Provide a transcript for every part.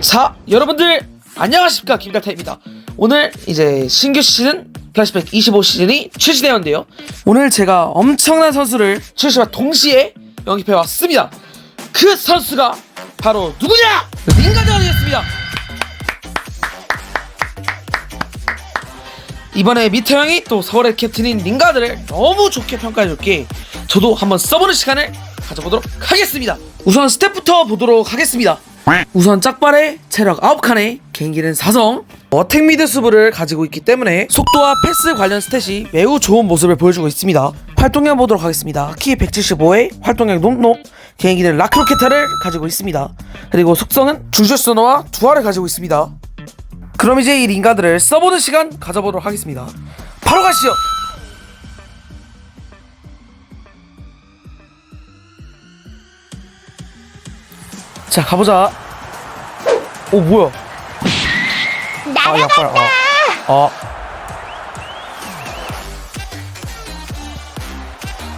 자, 여러분들 안녕하십니까 김달타입니다. 오늘 이제 신규 시즌 플래시백 25 시즌이 출시되었는데요. 오늘 제가 엄청난 선수를 출시와 동시에 영입해 왔습니다. 그 선수가 바로 누구냐? 링가드가 되겠습니다. 이번에 미태 형이 또 서울의 캡틴인 링가드를 너무 좋게 평가해줬기에 저도 한번 써보는 시간을 가져보도록 하겠습니다. 우선 스텝부터 보도록 하겠습니다. 우선 짝발의 체력 9칸에 개인기는 4성. 어택 미드 수브를 가지고 있기 때문에 속도와 패스 관련 스탯이 매우 좋은 모습을 보여주고 있습니다. 활동량 보도록 하겠습니다. 키 175에 활동량 높높 개인기는 라크로케타를 가지고 있습니다. 그리고 속성은 줄줄소너와 두알을 가지고 있습니다. 그럼 이제 이 링가드를 써보는 시간 가져보도록 하겠습니다. 바로 가시죠 자 가보자 오 뭐야 아 약발 아, 아.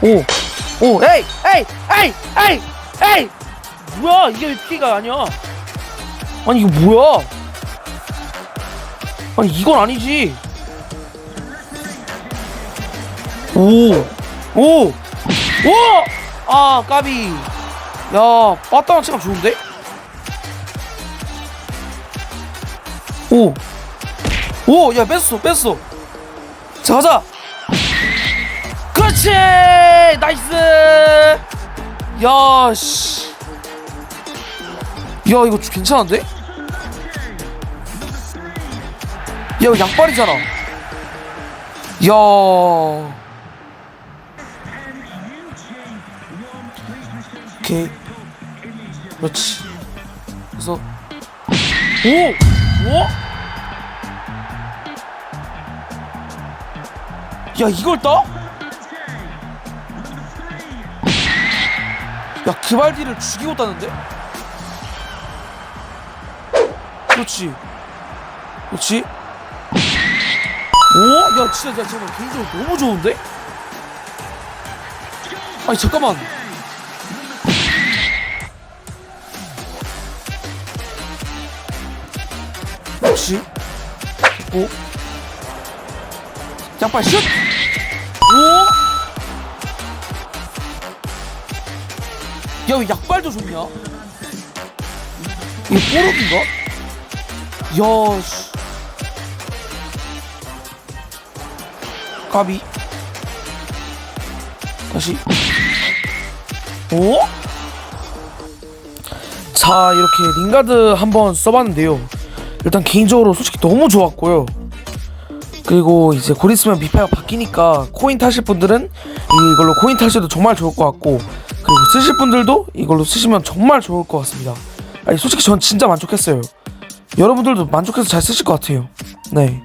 오, 오, 에이, 에이, 에이, 에이, 에이, 뭐야 이게 피가 아니야? 아니 이거 뭐야? 아니 이건 아니지. 오, 오, 오, 아 까비. 야, 빠따랑 체감 좋은데? 오, 오, 야 뺐어, 뺐어. 자 가자. 그렇지, 나이스. 야, 씨. 야 이거 괜찮은데? 야 양발이잖아. 야. 오케이. 그렇지. 그래서 오! 뭐? 야 이걸 따? 야 그발디를 죽이고 따는데? 그렇지 그렇지 오? 야 진짜 야 잠깐만 개인적으로 너무 좋은데? 아니 잠깐만 역시 오 양발 슛! 오! 야 왜 약발도 좋냐? 이거 뽀록인가? 야 씨. 까비 다시 오? 자 이렇게 링가드 한번 써봤는데요 일단 개인적으로 솔직히 너무 좋았고요. 그리고 이제 곧 있으면 미파가 바뀌니까 코인 타실 분들은 이걸로 코인 타셔도 정말 좋을 것 같고 그리고 쓰실 분들도 이걸로 쓰시면 정말 좋을 것 같습니다. 아니 솔직히 전 진짜 만족했어요. 여러분들도 만족해서 잘 쓰실 것 같아요. 네